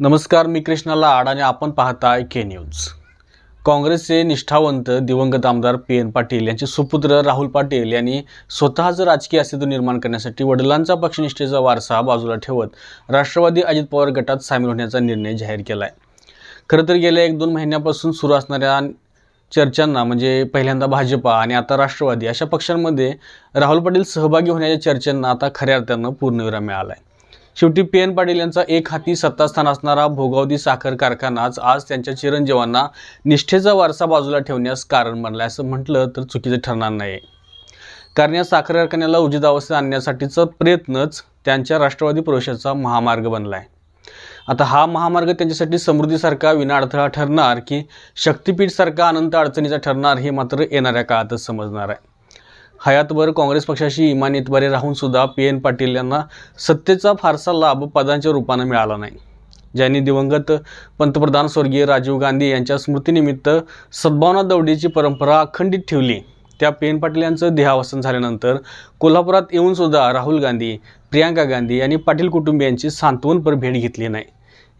नमस्कार मी कृष्णा लाड आणि आपण पाहताय के न्यूज. काँग्रेसचे निष्ठावंत दिवंगत आमदार पी एन पाटील यांचे सुपुत्र राहुल पाटील यांनी स्वतःचं राजकीय अस्तित्व निर्माण करण्यासाठी वडिलांचा पक्षनिष्ठेचा वारसा बाजूला ठेवत राष्ट्रवादी अजित पवार गटात सामील होण्याचा निर्णय जाहीर केला आहे खरं तर गेल्या एक दोन महिन्यापासून सुरू असणाऱ्या चर्चांना म्हणजे पहिल्यांदा भाजपा आणि आता राष्ट्रवादी अशा पक्षांमध्ये राहुल पाटील सहभागी होण्याच्या चर्चांना आता खऱ्या अर्थानं पूर्णविराम मिळाला आहे शेवटी पी एन पाटील यांचा एक हाती सत्तास्थान असणारा भोगावती साखर कारखानाच आज त्यांच्या चिरंजीवांना निष्ठेचा वारसा बाजूला ठेवण्यास कारण बनला असं म्हटलं तर चुकीचं ठरणार नाही. कारण या साखर कारखान्याला उचित अवस्थेत आणण्यासाठीचा प्रयत्नच त्यांच्या राष्ट्रवादी प्रवेशाचा महामार्ग बनला आहे आता हा महामार्ग त्यांच्यासाठी समृद्धीसारखा विनाअडथळा ठरणार की शक्तिपीठसारखा अनंत अडचणीचा ठरणार हे मात्र येणाऱ्या काळातच समजणार आहे. हयातभर काँग्रेस पक्षाशी इमान इतबारे राहून सुद्धा पी एन पाटील यांना सत्तेचा फारसा लाभ पदांच्या रूपानं मिळाला नाही. ज्यांनी दिवंगत पंतप्रधान स्वर्गीय राजीव गांधी यांच्या स्मृतीनिमित्त सद्भावना दौडीची परंपरा अखंडित ठेवली त्या पी एन पाटील यांचं देहावसन झाल्यानंतर कोल्हापुरात येऊन सुद्धा राहुल गांधी प्रियांका गांधी आणि पाटील कुटुंबियांची सांत्वनपर भेट घेतली नाही.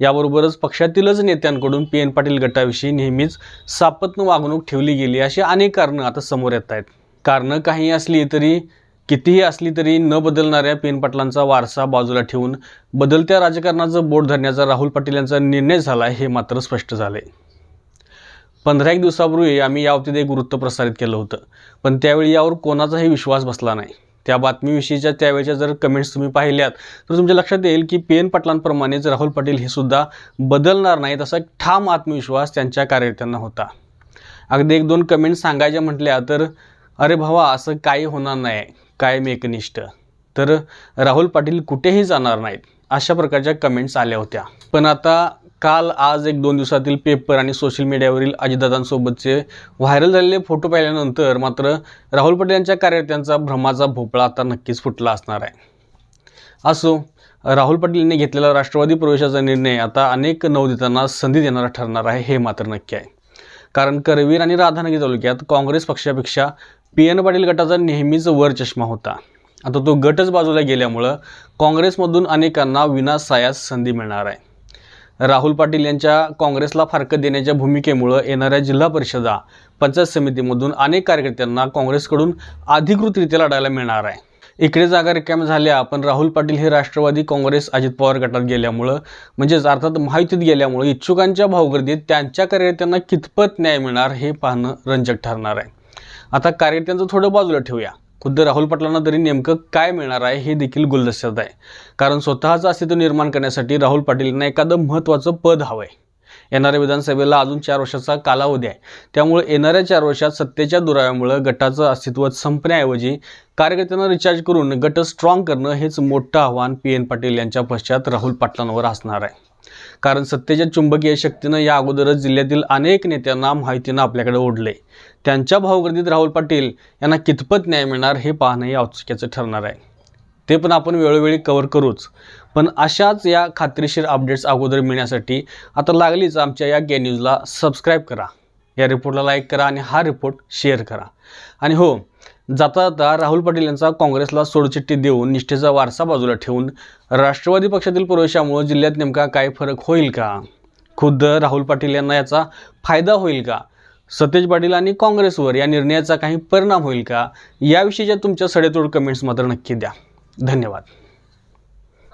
याबरोबरच पक्षातीलच नेत्यांकडून पी एन पाटील गटाविषयी नेहमीच सापत्न वागणूक ठेवली गेली अशी अनेक कारणं आता समोर येत आहेत कारणं काही असली तरी कितीही असली तरी न बदलणाऱ्या पेनपटलांचा वारसा बाजूला ठेवून बदलत्या राजकारणाचं बोट धरण्याचा राहुल पाटील यांचा निर्णय झाला हे मात्र स्पष्ट झाले पंधरा एक दिवसापूर्वी आम्ही याबाबतीत एक वृत्त प्रसारित केलं होतं पण त्यावेळी यावर कोणाचाही विश्वास बसला नाही. त्या बातमीविषयीच्या त्यावेळेच्या जर कमेंट्स तुम्ही पाहिल्यात तर तुमच्या लक्षात येईल की पेन पाटलांप्रमाणेच राहुल पाटील हे सुद्धा बदलणार नाहीत असा ठाम आत्मविश्वास त्यांच्या कार्यकर्त्यांना होता. अगदी एक दोन कमेंट्स सांगायच्या म्हटल्या तर अरे भावा असं काही होणार नाही. कायम एकनिष्ठ तर राहुल पाटील कुठेही जाणार नाहीत अशा प्रकारच्या कमेंट्स आल्या होत्या. पण आता काल आज एक दोन दिवसातील पेपर आणि सोशल मीडियावरील अजितदादांसोबतचे व्हायरल झालेले फोटो पाहिल्यानंतर मात्र राहुल पाटील यांच्या कार्यकर्त्यांचा भ्रमाचा भोपळा आता नक्कीच फुटला असणार आहे. असो राहुल पाटील यांनी घेतलेला राष्ट्रवादी प्रवेशाचा निर्णय आता अनेक नवदितांना संधी देणारा ठरणार आहे हे मात्र नक्की आहे. कारण करवीर आणि राधानगरी तालुक्यात काँग्रेस पक्षापेक्षा पी एन पाटील गटाचा नेहमीच वर चष्मा होता. आता तो गटच बाजूला गेल्यामुळं काँग्रेसमधून अनेकांना विनासायास संधी मिळणार आहे. राहुल पाटील यांच्या काँग्रेसला फारकत देण्याच्या भूमिकेमुळं येणाऱ्या जिल्हा परिषदा पंचायत समितीमधून अनेक कार्यकर्त्यांना काँग्रेसकडून अधिकृतरित्या लढायला मिळणार आहे. इकडे जागा रिकाम्या झाल्या पण राहुल पाटील हे राष्ट्रवादी काँग्रेस अजित पवार गटात गेल्यामुळं म्हणजेच अर्थात महायुतीत गेल्यामुळं इच्छुकांच्या भावगर्दीत त्यांच्या कार्यकर्त्यांना कितपत न्याय मिळणार हे पाहणं रंजक ठरणार आहे. आता कार्यकर्त्यांचं थोडं बाजूला ठेवूया. खुद्द राहुल पाटलांना तरी नेमकं काय मिळणार आहे हे देखील गुलदस्त्यात आहे. कारण स्वतःचं अस्तित्व निर्माण करण्यासाठी राहुल पाटील यांना एखादं महत्त्वाचं पद हवं आहे येणाऱ्या विधानसभेला अजून चार वर्षाचा कालावधी आहे. त्यामुळे येणाऱ्या चार वर्षात सत्तेच्या दुराव्यामुळं गटाचं अस्तित्व संपण्याऐवजी कार्यकर्त्यांना रिचार्ज करून गट स्ट्रॉंग करणं हेच मोठं आव्हान पी एन पाटील यांच्या पश्चात राहुल पाटलांवर असणार आहे. कारण सत्तेच्या चुंबकीय शक्तीनं या अगोदरच जिल्ह्यातील अनेक नेत्यांना माहितीनं आपल्याकडे ओढले. त्यांच्या भावगर्दीत राहुल पाटील यांना कितपत न्याय मिळणार हे पाहणंही औत्सुक्याचं ठरणार आहे. ते पण आपण वेळोवेळी कवर करूच. पण अशाच या खात्रीशीर अपडेट्स अगोदर मिळण्यासाठी आता लागलीच आमच्या या गे न्यूजला सबस्क्राईब करा. या रिपोर्टला लाईक करा आणि हा रिपोर्ट शेअर करा. आणि हो जाता जाता राहुल पाटील यांचा काँग्रेसला सोडचिठ्ठी देऊन निष्ठेचा वारसा बाजूला ठेवून राष्ट्रवादी पक्षातील प्रवेशामुळे जिल्ह्यात नेमका काय फरक होईल का? खुद्द राहुल पाटील यांना याचा फायदा होईल का? सतेज पाटील आणि काँग्रेसवर या निर्णयाचा काही परिणाम होईल का? याविषयीच्या तुमच्या सडेतोड कमेंट्स मात्र नक्की द्या. धन्यवाद.